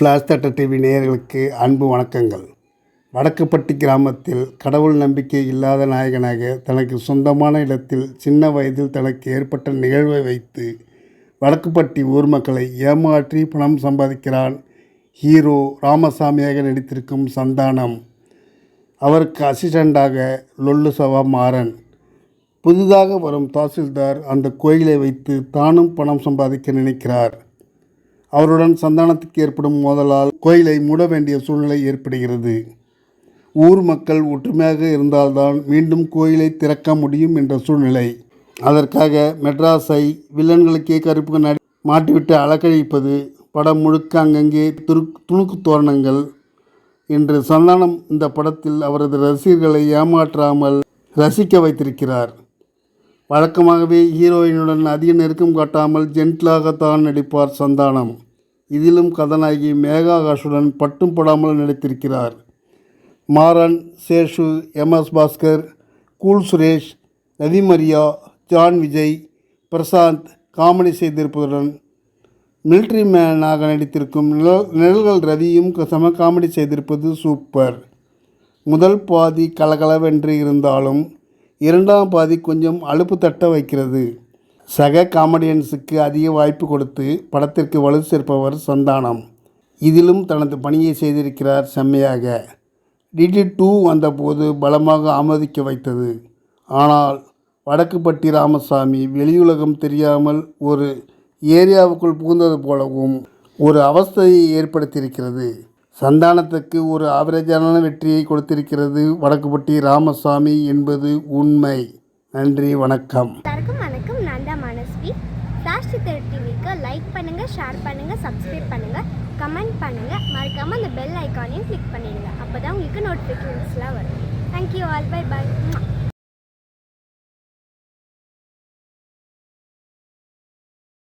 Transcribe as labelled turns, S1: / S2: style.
S1: Flash தட்ட TV நேயர்களுக்கு அன்பு வணக்கங்கள். வடக்குப்பட்டி கிராமத்தில் கடவுள் நம்பிக்கை இல்லாத நாயகனாக தனக்கு சொந்தமான இடத்தில் சின்ன வயதில் தனக்கு ஏற்பட்ட நிகழ்வை வைத்து வடக்குப்பட்டி ஊர் மக்களை ஏமாற்றி பணம் சம்பாதிக்கிறான் ஹீரோ ராமசாமியாக நடித்திருக்கும் சந்தானம். அவருக்கு அசிஸ்டண்டாக லொல்லு சவா மாறன். புதிதாக வரும் தாசில்தார் அந்த கோயிலை வைத்து தானும் பணம் சம்பாதிக்க நினைக்கிறார். அவருடன் சந்தானத்துக்கு ஏற்படும் மோதலால் கோயிலை மூட வேண்டிய சூழ்நிலை ஏற்படுகிறது. ஊர் மக்கள் ஒற்றுமையாக இருந்தால்தான் மீண்டும் கோயிலை திறக்க முடியும் என்ற சூழ்நிலை. அதற்காக மெட்ராஸை வில்லன்களுக்கே கருப்பு கண்ணாடி மாட்டிவிட்டு அலக்கழிப்பது படம் முழுக்க அங்கங்கே துரு துணுக்கு தோரணங்கள் என்று சந்தானம் இந்த படத்தில் அவரது ரசிகர்களை ஏமாற்றாமல் ரசிக்க வைத்திருக்கிறார். வழக்கமாகவே ஹீரோயினுடன் அதிக நெருக்கம் காட்டாமல் ஜென்டிலாகத்தான் நடிப்பார் சந்தானம். இதிலும் கதாநாயகி மேகாகாஷுடன் பட்டும் படாமல் நடித்திருக்கிறார். Maran Seshu M. S. Bhaskar Cool Suresh நதிமரியா John Vijay Prashanth comedy செய்திருப்பதுடன் மிலிட்ரி மேனாக நடித்திருக்கும் நிழல் நிழல்கள் ரவியும் சம காமெடி செய்திருப்பது சூப்பர். முதல் பாதி கலகலவென்று இருந்தாலும் இரண்டாம் பாதி கொஞ்சம் அலுப்பு தட்ட வைக்கிறது. சக காமெடியன்ஸுக்கு அதிக வாய்ப்பு கொடுத்து படத்திற்கு வலு சேர்ப்பவர் சந்தானம். இதிலும் தனது பணியை செய்திருக்கிறார் செம்மையாக. டிடி டூ வந்தபோது பலமாக ஆமோதிக்க வைத்தது. ஆனால் வடக்குப்பட்டி ராமசாமி வெளியுலகம் தெரியாமல் ஒரு ஏரியாவுக்குள் புகுந்தது போலவும் ஒரு அவஸ்தையை ஏற்படுத்தியிருக்கிறது. சந்தானத்துக்கு ஒரு ஆவரேஜான வெற்றியை கொடுத்திருக்கிறது வடக்குப்பட்டி ராமசாமி என்பது உண்மை. நன்றி வணக்கம்.
S2: எல்லாருக்கும் வணக்கம். நான் தான் மனஸ்வி. ஃப்ளாஷ் சித்தர் டிவிக்கு லைக் பண்ணுங்கள் ஷேர் பண்ணுங்கள் சப்ஸ்கிரைப் பண்ணுங்கள் கமெண்ட் பண்ணுங்கள் மறக்காமல் அந்த பெல் ஐக்கானையும் கிளிக் பண்ணிடுங்க. அப்போ தான் உங்களுக்கு நோட்டிஃபிகேஷன்ஸ்லாம் வரும். Thank you all by by